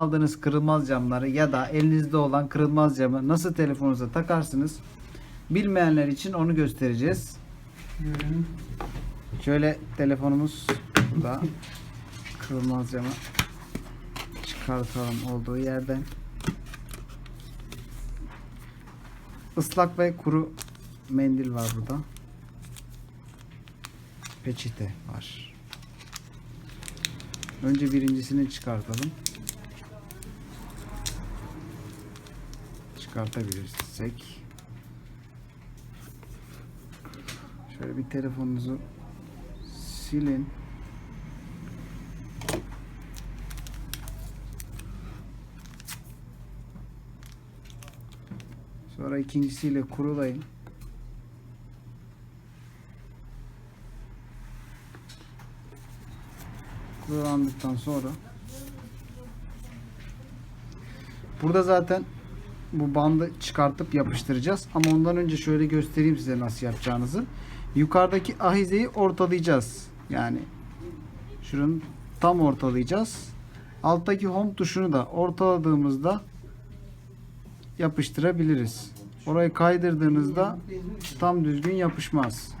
aldığınız kırılmaz camları ya da elinizde olan kırılmaz camı nasıl telefonunuza takarsınız? Bilmeyenler için onu göstereceğiz. Şöyle telefonumuz burada. Kırılmaz camı çıkartalım olduğu yerden. Islak ve kuru mendil var burada. Peçete var. Önce birincisini çıkartalım. Çıkartabilirsek. Şöyle bir telefonunuzu silin. Sonra ikincisiyle kurulayın. Kurulandıktan sonra burada zaten bu bandı çıkartıp yapıştıracağız. Ama ondan önce şöyle göstereyim size nasıl yapacağınızı. Yukarıdaki ahizeyi ortalayacağız. Yani şuranın tam ortalayacağız. Alttaki home tuşunu da ortaladığımızda yapıştırabiliriz. Orayı kaydırdığınızda tam düzgün yapışmaz.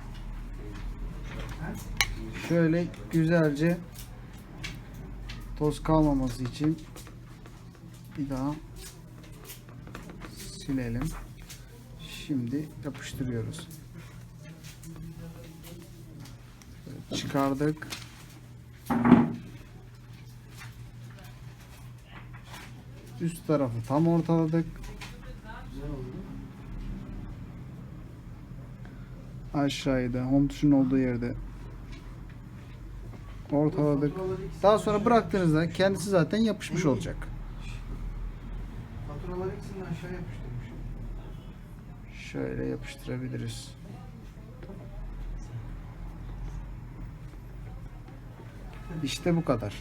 Şöyle güzelce toz kalmaması için bir daha silelim. Şimdi yapıştırıyoruz. Böyle Çıkardık. Üst tarafı tam ortaladık. Güzel oldu. Aşağıya da home tuşunun olduğu yerde ortaladık. Daha sonra bıraktığınızda kendisi zaten yapışmış olacak. Faturaları ikisini aşağı yapıştırmış. Şöyle yapıştırabiliriz. İşte bu kadar.